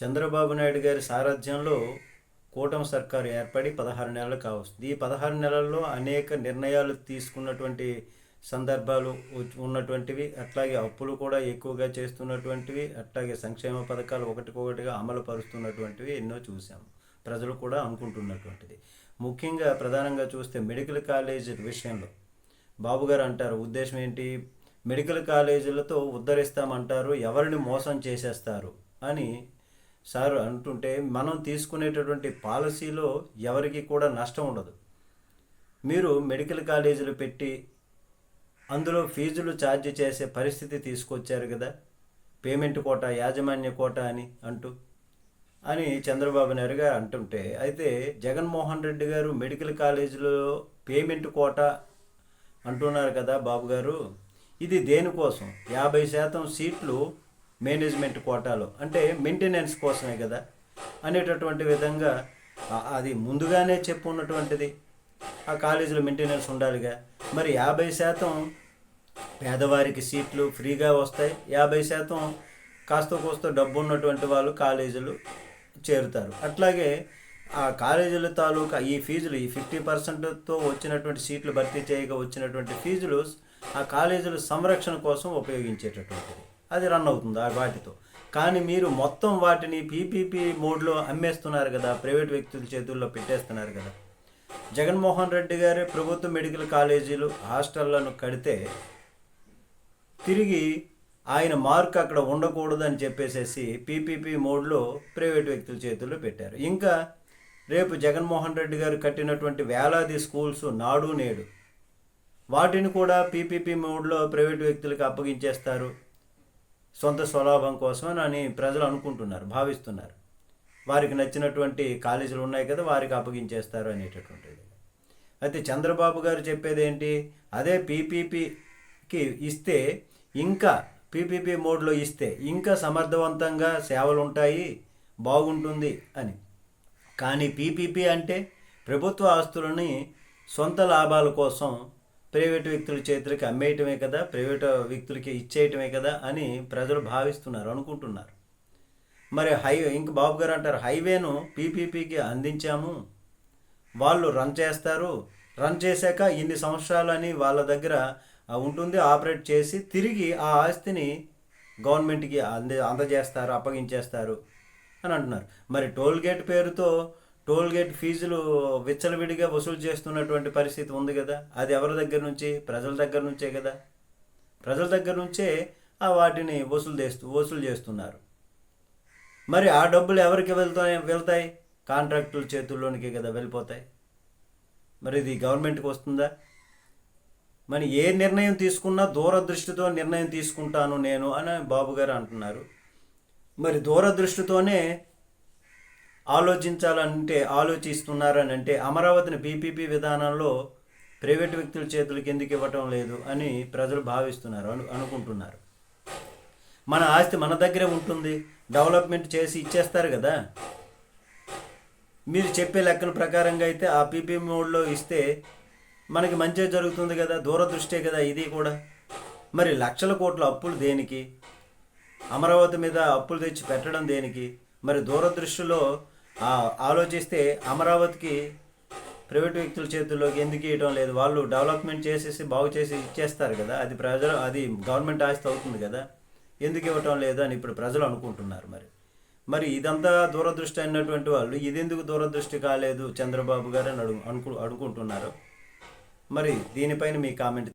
చంద్రబాబు నాయుడు గారి సారథ్యంలో కూటమి సర్కారు ఏర్పడి పదహారు నెలలు కావచ్చు. ఈ పదహారు నెలల్లో అనేక నిర్ణయాలు తీసుకున్నటువంటి సందర్భాలు ఉన్నటువంటివి అట్లాగే అప్పులు కూడా ఎక్కువగా చేస్తున్నటువంటివి అట్లాగే సంక్షేమ పథకాలు ఒకటికొకటిగా అమలు పరుస్తున్నటువంటివి ఎన్నో చూసాము ప్రజలు కూడా అనుకుంటున్నటువంటిది. ముఖ్యంగా ప్రధానంగా చూస్తే మెడికల్ కాలేజీ విషయంలో బాబు గారు అంటారు ఉద్దేశం ఏంటి? మెడికల్ కాలేజీలతో ఉద్ధరిస్తామంటారు ఎవరిని మోసం చేసేస్తారు? అని సార్ అంటుంటే మనం తీసుకునేటటువంటి పాలసీలో ఎవరికి కూడా నష్టం ఉండదు. మీరు మెడికల్ కాలేజీలు పెట్టి అందులో ఫీజులు ఛార్జ్ చేసే పరిస్థితి తీసుకొచ్చారు కదా. పేమెంట్ కోట యాజమాన్య కోట అని అంటూ అని చంద్రబాబు నాయుడు గారు అంటుంటే అయితే జగన్మోహన్ రెడ్డి గారు మెడికల్ కాలేజీలో పేమెంట్ కోట అంటున్నారు కదా బాబు గారు. ఇది దేనికోసం? యాభై శాతం సీట్లు మేనేజ్మెంట్ కోటాలో అంటే మెయింటెనెన్స్ కోసమే కదా అనేటటువంటి విధంగా అది ముందుగానే చెప్పు ఉన్నటువంటిది ఆ కాలేజీలో మెయింటెనెన్స్ ఉండాలిగా. మరి యాభై శాతం పేదవారికి సీట్లు ఫ్రీగా వస్తాయి. యాభై శాతం కాస్త కోస్త డబ్బు ఉన్నటువంటి వాళ్ళు కాలేజీలు చేరుతారు. అట్లాగే ఆ కాలేజీల తాలూకా ఈ ఫీజులు ఈ ఫిఫ్టీ పర్సెంట్తో వచ్చినటువంటి సీట్లు భర్తీ చేయగా వచ్చినటువంటి ఫీజులు ఆ కాలేజీల సంరక్షణ కోసం ఉపయోగించేటటువంటిది. అది రన్ అవుతుంది ఆ వాటితో. కానీ మీరు మొత్తం వాటిని పీపీపీ మోడ్లో అమ్మేస్తున్నారు కదా ప్రైవేట్ వ్యక్తుల చేతుల్లో పెట్టేస్తున్నారు కదా. జగన్మోహన్ రెడ్డి గారి ప్రభుత్వ మెడికల్ కాలేజీలు హాస్టళ్ళను కడితే తిరిగి ఆయన మార్క్ అక్కడ ఉండకూడదు అని చెప్పేసేసి పీపీపీ మోడ్లో ప్రైవేట్ వ్యక్తుల చేతుల్లో పెట్టారు. ఇంకా రేపు జగన్మోహన్ రెడ్డి గారు కట్టినటువంటి వేలాది స్కూల్స్ నాడు నేడు వాటిని కూడా పీపీపీ మోడ్లో ప్రైవేట్ వ్యక్తులకు అప్పగించేస్తారు. సొంత స్వలాభం కోసం అని ప్రజలు అనుకుంటున్నారు భావిస్తున్నారు. వారికి నచ్చినటువంటి కాలేజీలు ఉన్నాయి కదా వారికి అప్పగించేస్తారు అనేటటువంటిది. అయితే చంద్రబాబు గారు చెప్పేది ఏంటి? అదే పీపీపీకి ఇస్తే ఇంకా పీపీపీ మోడ్లో ఇస్తే ఇంకా సమర్థవంతంగా సేవలు ఉంటాయి బాగుంటుంది అని. కానీ పీపీపీ అంటే ప్రభుత్వ ఆస్తులని సొంత లాభాల కోసం ప్రైవేటు వ్యక్తుల చేతులకి అమ్మేయటమే కదా ప్రైవేటు వ్యక్తులకి ఇచ్చేయటమే కదా అని ప్రజలు భావిస్తున్నారు అనుకుంటున్నారు. మరి హైవే ఇంక బాబు గారు అంటారు హైవేను పీపీపీకి అందించాము. వాళ్ళు రన్ చేస్తారు. రన్ చేశాక ఇన్ని అని వాళ్ళ దగ్గర ఉంటుంది ఆపరేట్ చేసి తిరిగి ఆ ఆస్తిని గవర్నమెంట్కి అంద అందజేస్తారు అప్పగించేస్తారు అని అంటున్నారు. మరి టోల్ గేట్ పేరుతో టోల్ గేట్ ఫీజులు విచ్చలవిడిగా వసూలు చేస్తున్నటువంటి పరిస్థితి ఉంది కదా. అది ఎవరి దగ్గర నుంచి? ప్రజల దగ్గర నుంచే కదా. ప్రజల దగ్గర నుంచే ఆ వాటిని వసూలు చేస్తూ వసూలు చేస్తున్నారు. మరి ఆ డబ్బులు ఎవరికి వెళ్తాయి వెళ్తాయి? కాంట్రాక్టుల చేతుల్లోనికి కదా వెళ్ళిపోతాయి. మరి ఇది గవర్నమెంట్కి వస్తుందా? మరి ఏ నిర్ణయం తీసుకున్నా దూరదృష్టితో నిర్ణయం తీసుకుంటాను నేను అని బాబు గారు అంటున్నారు. మరి దూరదృష్టితోనే ఆలోచించాలంటే ఆలోచిస్తున్నారని అంటే అమరావతిని పీపీపీ విధానంలో ప్రైవేట్ వ్యక్తుల చేతులకు ఎందుకు ఇవ్వటం లేదు అని ప్రజలు భావిస్తున్నారు అను అనుకుంటున్నారు. మన ఆస్తి మన దగ్గరే ఉంటుంది డెవలప్మెంట్ చేసి ఇచ్చేస్తారు కదా. మీరు చెప్పే లెక్కల ప్రకారంగా అయితే ఆ పీపీ మోడ్లో ఇస్తే మనకి మంచి జరుగుతుంది కదా దూరదృష్టే కదా ఇది కూడా. మరి లక్షల కోట్ల అప్పులు దేనికి? అమరావతి మీద అప్పులు తెచ్చి పెట్టడం దేనికి? మరి దూరదృష్టిలో ఆలోచిస్తే అమరావతికి ప్రైవేట్ వ్యక్తుల చేతుల్లోకి ఎందుకు ఇవ్వడం లేదు? వాళ్ళు డెవలప్మెంట్ చేసేసి బాగు చేసి ఇచ్చేస్తారు కదా. అది ప్రజలు అది గవర్నమెంట్ ఆస్తి అవుతుంది కదా. ఎందుకు ఇవ్వటం లేదు అని ఇప్పుడు ప్రజలు అనుకుంటున్నారు మరి. మరి ఇదంతా దూరదృష్టి అయినటువంటి వాళ్ళు ఇదెందుకు దూరదృష్టి కాలేదు చంద్రబాబు గారు అని అడుగు అనుకు అనుకుంటున్నారు? మరి దీనిపైన మీ కామెంట్